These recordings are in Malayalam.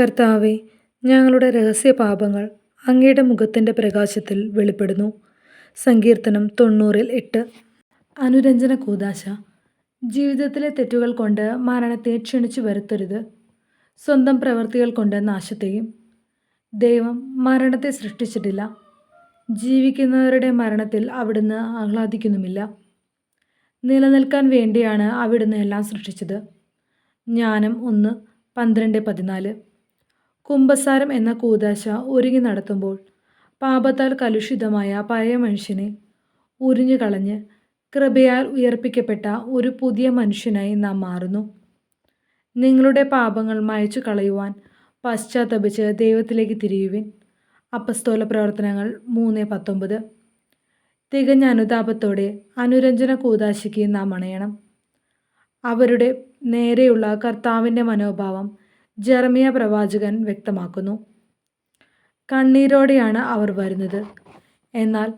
കർത്താവെ ഞങ്ങളുടെ രഹസ്യ പാപങ്ങൾ അങ്ങയുടെ മുഖത്തിന്റെ പ്രകാശത്തിൽ വെളിപ്പെടുന്നു. സങ്കീർത്തനം തൊണ്ണൂറിൽ എട്ട്. അനുരഞ്ജന കൂതാശ ജീവിതത്തിലെ തെറ്റുകൾ കൊണ്ട് മരണത്തെ ക്ഷണിച്ചു വരുത്തരുത്. സ്വന്തം പ്രവൃത്തികൾ കൊണ്ട് നാശത്തെയും. ദൈവം മരണത്തെ സൃഷ്ടിച്ചിട്ടില്ല. ജീവിക്കുന്നവരുടെ മരണത്തിൽ അവിടുന്ന് ആഹ്ലാദിക്കുന്നുമില്ല. നിലനിൽക്കാൻ വേണ്ടിയാണ് അവിടുന്ന് എല്ലാം സൃഷ്ടിച്ചത്. ജ്ഞാനം ഒന്ന് പന്ത്രണ്ട് പതിനാല്. കുംഭസാരം എന്ന കൂതാശ ഒരുങ്ങി നടത്തുമ്പോൾ പാപത്താൽ കലുഷിതമായ പഴയ മനുഷ്യനെ ഉരിഞ്ഞു കളഞ്ഞ് കൃപയാൽ ഉയർപ്പിക്കപ്പെട്ട ഒരു പുതിയ മനുഷ്യനായി നാം മാറുന്നു. നിങ്ങളുടെ പാപങ്ങൾ മായച്ചു കളയുവാൻ പശ്ചാത്തപിച്ച് ദൈവത്തിലേക്ക് തിരിയുവിൻ. അപ്പസ്തോല പ്രവർത്തനങ്ങൾ മൂന്ന് പത്തൊമ്പത്. തികഞ്ഞ അനുതാപത്തോടെ അനുരഞ്ജന കൂതാശിക്ക് നാം അണയണം. അവരുടെ നേരെയുള്ള കർത്താവിന്റെ മനോഭാവം ജെറമിയ പ്രവാചകൻ വ്യക്തമാക്കുന്നു. കണ്ണീരോടെയാണ് അവർ വരുന്നത്. എന്നാൽ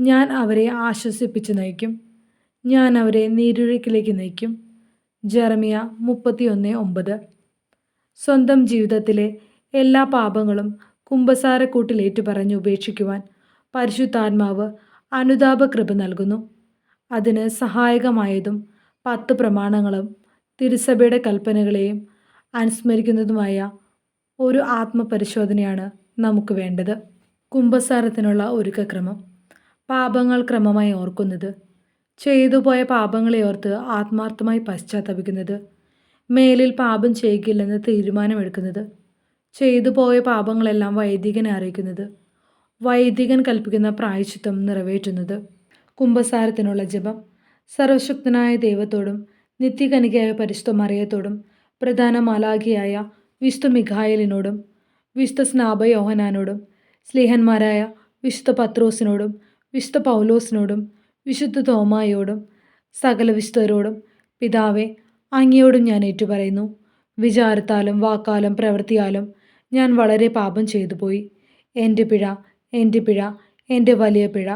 ഞാൻ അവരെ ആശ്വസിപ്പിച്ച് നയിക്കും. ഞാൻ അവരെ നീരൊഴുക്കിലേക്ക് നയിക്കും. ജെറമിയ മുപ്പത്തിയൊന്ന് ഒമ്പത്. സ്വന്തം ജീവിതത്തിലെ എല്ലാ പാപങ്ങളും കുംഭസാരക്കൂട്ടിലേറ്റു പറഞ്ഞ് ഉപേക്ഷിക്കുവാൻ പരിശുദ്ധാത്മാവ് അനുതാപ കൃപ നൽകുന്നു. അതിന് സഹായകമായതും പത്ത് പ്രമാണങ്ങളും തിരുസഭയുടെ കൽപ്പനകളെയും അനുസ്മരിക്കുന്നതുമായ ഒരു ആത്മപരിശോധനയാണ് നമുക്ക് വേണ്ടത്. കുംഭസാരത്തിനുള്ള ഒരുക്കക്രമം. പാപങ്ങൾ ക്രമമായി ഓർക്കുന്നത്. ചെയ്തുപോയ പാപങ്ങളെ ഓർത്ത് ആത്മാർത്ഥമായി പശ്ചാത്തപിക്കുന്നത്. മേലിൽ പാപം ചെയ്യിക്കില്ലെന്ന് തീരുമാനമെടുക്കുന്നത്. ചെയ്തു പോയ പാപങ്ങളെല്ലാം വൈദികനെ അറിയിക്കുന്നത്. വൈദികൻ കൽപ്പിക്കുന്ന പ്രായശിത്വം നിറവേറ്റുന്നത്. കുംഭസാരത്തിനുള്ള ജപം. സർവശക്തനായ ദൈവത്തോടും നിത്യകനികയായ പരിശുദ്ധ മറിയത്തോടും പ്രധാന മാലാഖിയായ വിശുദ്ധ മിഖായലിനോടും വിശുദ്ധ സ്നാപ യോഹനാനോടും സ്ലീഹന്മാരായ വിശുദ്ധ പത്രോസിനോടും വിശുദ്ധ പൗലോസിനോടും വിശുദ്ധ തോമായോടും സകല വിശുദ്ധരോടും പിതാവെ അങ്ങയോടും ഞാൻ ഏറ്റുപറയുന്നു. വിചാരത്താലും വാക്കാലും പ്രവൃത്തിയാലും ഞാൻ വളരെ പാപം ചെയ്തു പോയി എന്റെ പിഴ എന്റെ പിഴ എന്റെ വലിയ പിഴ.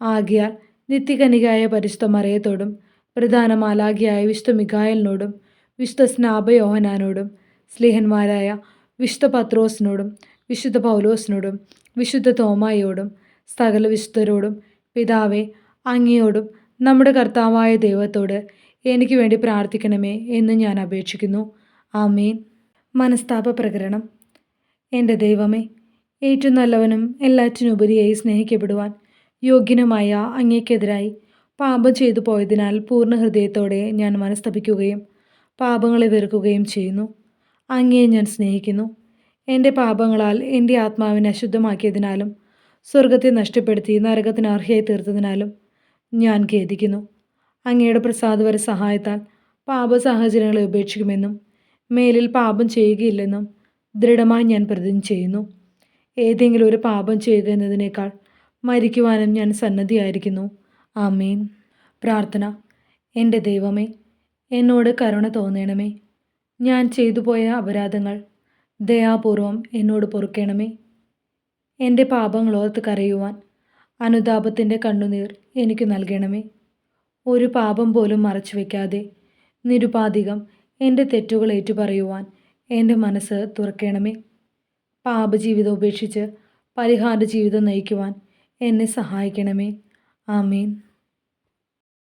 ആകിയാൽ നിത്യകനികായ പരിശുദ്ധ മറയത്തോടും പ്രധാന മാലാഖിയായ വിശുദ്ധ മിഖായലിനോടും വിശുദ്ധ സ്നാപയോഹനാനോടും സ്ലിഹന്മാരായ വിശുദ്ധ പത്രോസിനോടും വിശുദ്ധ പൗലോസിനോടും വിശുദ്ധ തോമായോടും സകല വിശുദ്ധരോടും പിതാവെ അങ്ങയോടും നമ്മുടെ കർത്താവായ ദൈവത്തോട് എനിക്ക് വേണ്ടി പ്രാർത്ഥിക്കണമേ എന്ന് ഞാൻ അപേക്ഷിക്കുന്നു. ആമേൻ. മനസ്താപ പ്രകരണം. എന്റെ ദൈവമേ ഏറ്റവും നല്ലവനും എല്ലാറ്റിനുപരിയായി സ്നേഹിക്കപ്പെടുവാൻ യോഗ്യനുമായ അങ്ങേക്കെതിരായി പാപം ചെയ്തു പോയതിനാൽ പൂർണ ഹൃദയത്തോടെ ഞാൻ മനസ്തപിക്കുകയും പാപങ്ങളെ വെറുക്കുകയും ചെയ്യുന്നു. അങ്ങയെ ഞാൻ സ്നേഹിക്കുന്നു. എന്റെ പാപങ്ങളാൽ എന്റെ ആത്മാവിനെ അശുദ്ധമാക്കിയതിനാലും സ്വർഗത്തെ നഷ്ടപ്പെടുത്തി നരകത്തിന് അർഹയായി തീർത്തതിനാലും ഞാൻ ഖേദിക്കുന്നു. അങ്ങയുടെ പ്രസാദവര സഹായത്താൽ പാപ സാഹചര്യങ്ങളെ ഉപേക്ഷിക്കുമെന്നും മേലിൽ പാപം ചെയ്യുകയില്ലെന്നും ദൃഢമായി ഞാൻ പ്രതിജ്ഞ ചെയ്യുന്നു. ഏതെങ്കിലും ഒരു പാപം ചെയ്യുക എന്നതിനേക്കാൾ മരിക്കുവാനും ഞാൻ സന്നദ്ധിയായിരിക്കുന്നു. ആമീൻ. പ്രാർത്ഥന. എന്റെ ദൈവമേ എന്നോട് കരുണ തോന്നണമേ. ഞാൻ ചെയ്തു പോയ അപരാധങ്ങൾ ദയാപൂർവം എന്നോട് പൊറുക്കണമേ. എന്റെ പാപങ്ങൾ ഓർത്ത് കരയുവാൻ അനുതാപത്തിന്റെ കണ്ണുനീർ എനിക്ക് നൽകണമേ. ഒരു പാപം പോലും മറച്ചു വയ്ക്കാതെ നിരുപാധികം എന്റെ തെറ്റുകൾ ഏറ്റുപറയുവാൻ എന്റെ മനസ്സ് തുറക്കണമേ. പാപജീവിതം ഉപേക്ഷിച്ച് പരിഹാര ജീവിതം നയിക്കുവാൻ എന്നെ സഹായിക്കണമേ. ആമീൻ.